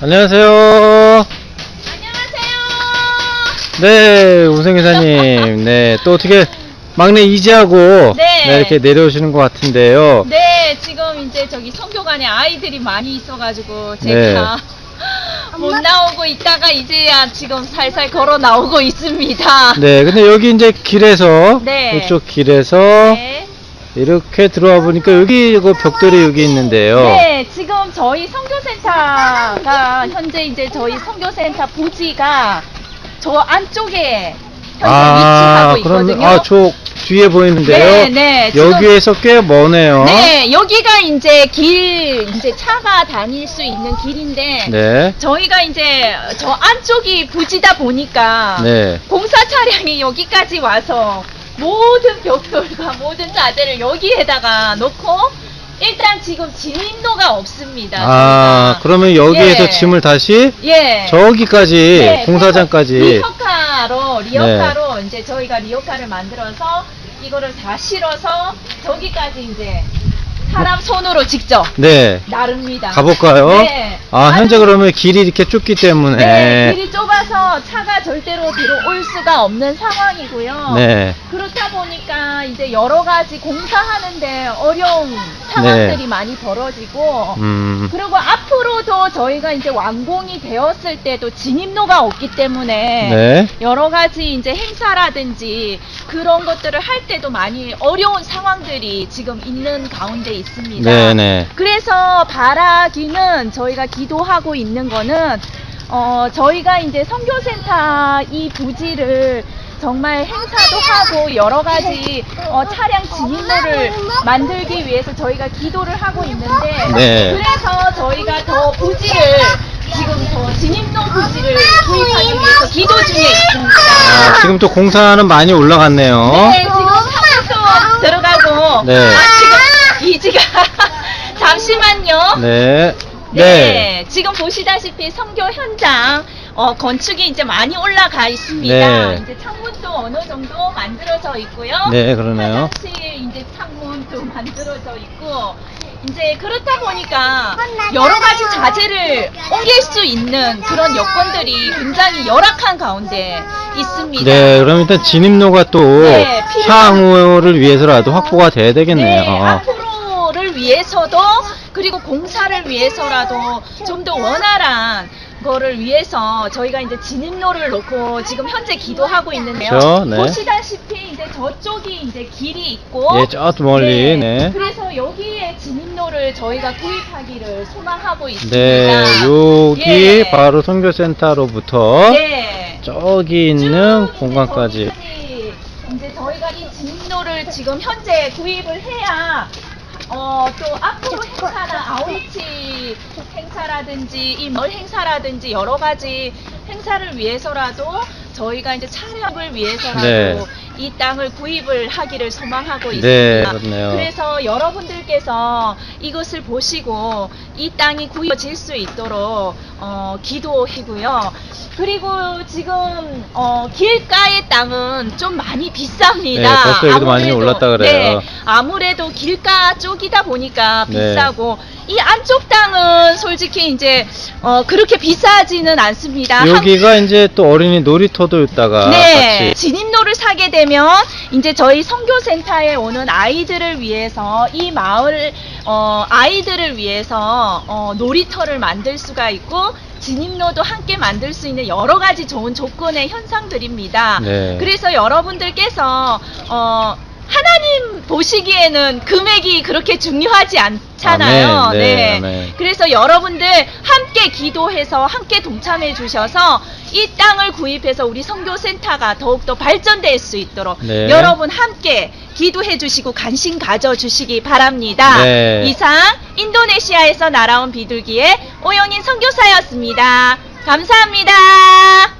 안녕하세요. 안녕하세요. 네, 우승기사님. 네, 또 어떻게 막내 이지하고 네. 이렇게 내려오시는 것 같은데요. 네, 지금 이제 저기 성교관에 아이들이 많이 있어가지고 제가 못 나오고 있다가 이제야 지금 살살 걸어 나오고 있습니다. 네, 근데 여기 이제 길에서 네. 이쪽 길에서 네. 이렇게 들어와 보니까 여기 그 벽돌이 여기 있는데요. 네, 지금 저희 성교센터가 현재 이제 저희 성교센터 부지가 저 안쪽에 현재 위치하고 있거든요. 아, 저 뒤에 보이는데요. 네, 네, 지금- 여기에서 꽤 머네요. 네, 여기가 이제 길, 이제 차가 다닐 수 있는 길인데, 네. 저희가 이제 저 안쪽이 부지다 보니까, 네. 공사 차량이 여기까지 와서 모든 벽돌과 모든 자재를 여기에다가 놓고, 일단 지금 진입로가 없습니다. 아, 저희가. 그러면 여기에서 예. 짐을 다시 예. 저기까지 네, 공사장까지 리어카로 리어카로 이제 저희가 리어카를 만들어서 이거를 다 실어서 저기까지 이제 사람 손으로 직접 네. 나릅니다. 가볼까요? 네. 아, 현재 그러면 길이 이렇게 좁기 때문에. 네, 길이 좁아서 차가 절대로 들어올 수가 없는 상황이고요. 네. 그렇다 보니까 이제 여러 가지 공사하는데 어려운 상황들이 많이 벌어지고 음. 그리고 앞으로도 저희가 이제 완공이 되었을 때도 진입로가 없기 때문에 네. 여러 가지 이제 행사라든지 그런 것들을 할 때도 많이 어려운 상황들이 지금 있는 가운데 있습니다. 네네. 그래서 바라기는 저희가 기도하고 있는 거는 어 저희가 이제 선교센터 이 부지를 정말 행사도 하고 여러 가지 어, 차량 진입로를 만들기 위해서 저희가 기도를 하고 있는데 네. 그래서 저희가 더 부지를 지금 더 진입로 부지를 구입하기 위해서 기도 중에 있습니다. 아, 지금 또 공사는 많이 올라갔네요. 네, 지금 사무소 들어가고 네. 아, 잠시만요. 네. 네. 네. 지금 보시다시피 성교 현장 어, 건축이 이제 많이 올라가 있습니다. 네. 이제 창문도 어느 정도 만들어져 있고요. 네, 그러네요. 화장실 이제 창문도 만들어져 있고 이제 그렇다 보니까 여러 가지 자재를 옮길 수 있는 그런 여건들이 굉장히 열악한 가운데 있습니다. 네, 그럼 일단 진입로가 또 네, 필요한- 향후를 위해서라도 확보가 돼야 되겠네요. 네, 앞으로를 위해서도 그리고 공사를 위해서라도 좀 더 원활한 거를 위해서 저희가 이제 진입로를 놓고 지금 현재 기도하고 있는데요. 그렇죠, 네. 보시다시피 이제 저쪽이 이제 길이 있고 예, 저 멀리, 네. 그래서 여기에 진입로를 저희가 구입하기를 소망하고 있습니다. 네, 여기 예. 바로 선교센터로부터 네. 저기 있는 쭉 이제 공간까지. 저기까지 이제 저희가 이 진입로를 지금 현재 구입을 해야 어 또 앞으로 행사나 아웃리치 행사라든지 이멀 행사라든지 여러 가지 행사를 위해서라도 저희가 이제 촬영을 위해서라도 네. 이 땅을 구입을 하기를 소망하고 네, 있습니다. 그렇네요. 그래서 여러분들께서 이것을 보시고 이 땅이 구입질 수 있도록 어, 기도하고요. 그리고 지금 어, 길가의 땅은 좀 많이 비쌉니다. 네, 벌써 여기도 많이 아무래도, 올랐다 그래요. 네, 아무래도 길가 쪽이다 보니까 네. 비싸고 이 안쪽 땅은 솔직히 이제 어, 그렇게 비싸지는 않습니다. 한- 여기가 이제 또 어린이 놀이터도 있다가 네, 같이 진입로를 사게 되면 이제 저희 선교센터에 오는 아이들을 위해서 이 마을 어, 아이들을 위해서 어, 놀이터를 만들 수가 있고 진입로도 함께 만들 수 있는 여러 가지 좋은 조건의 현상들입니다. 네. 그래서 여러분들께서 어, 하나님 보시기에는 금액이 그렇게 중요하지 않잖아요. 아멘, 네, 아멘. 그래서 여러분들 함께 기도해서 함께 동참해 주셔서 이 땅을 구입해서 우리 선교 센터가 더욱더 발전될 수 있도록 네. 여러분 함께 기도해 주시고 관심 가져 주시기 바랍니다. 네. 이상 인도네시아에서 날아온 비둘기의 오영인 선교사였습니다. 감사합니다.